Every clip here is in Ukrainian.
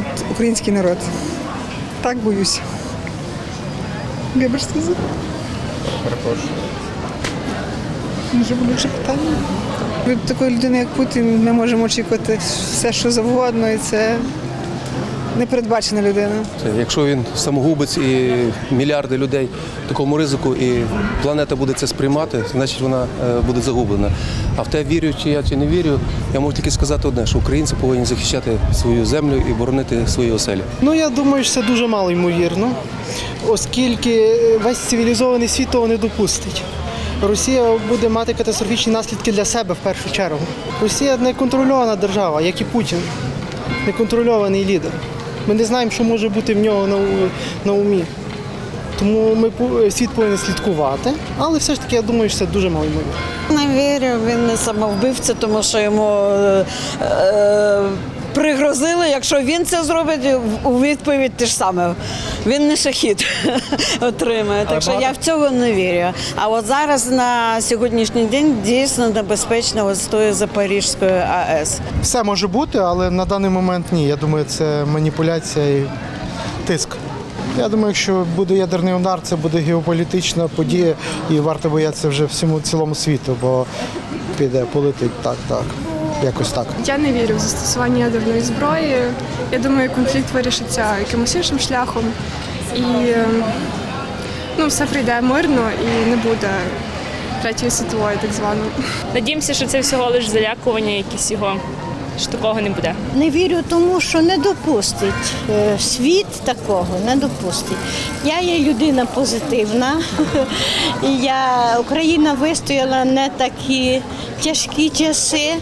тут український народ. Так боюся. Вибачте за. Перепрошую. Може болюче питання. Від такої людини, як Путін, ми можемо очікувати все, що завгодно, і це непередбачена людина. Якщо він самогубець і мільярди людей в такому ризику, і планета буде це сприймати, значить вона е, буде загублена. А в те вірю чи я чи не вірю, я можу тільки сказати одне, що українці повинні захищати свою землю і боронити свої оселі. Ну я думаю, що це дуже мало ймовірно, оскільки весь цивілізований світ того не допустить. Росія буде мати катастрофічні наслідки для себе в першу чергу. Росія неконтрольована держава, як і Путін, неконтрольований лідер. Ми не знаємо, що може бути в нього на, умі. Тому ми світ повинен слідкувати, але все ж таки я думаю, що це дуже мало ймовірно. Не вірю, він не самовбивця, тому що йому е, е, пригрозили, якщо він це зробить, у відповідь те ж саме. Він не шахід отримає. Так що я в цього не вірю. А от зараз на сьогоднішній день дійсно небезпечно от з Запорізької АЕС. Все може бути, але на даний момент ні. Я думаю, це маніпуляція і тиск. Я думаю, якщо буде ядерний удар, це буде геополітична подія, і варто боятися вже всьому цілому світу, бо піде, полетить так, так. Якось так. Я не вірю в застосування ядерної зброї. Я думаю, конфлікт вирішиться якимось іншим шляхом. І е, ну, все прийде мирно і не буде третьої світової, так званої. Надіємося, що це всього лише залякування якісь його, що такого не буде. Не вірю тому, що не допустить. Е, Світ такого не допустить. Я є людина позитивна. Я, Україна вистояла не такі тяжкі часи.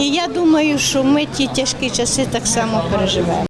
І я думаю, що ми ті тяжкі часи так само переживемо.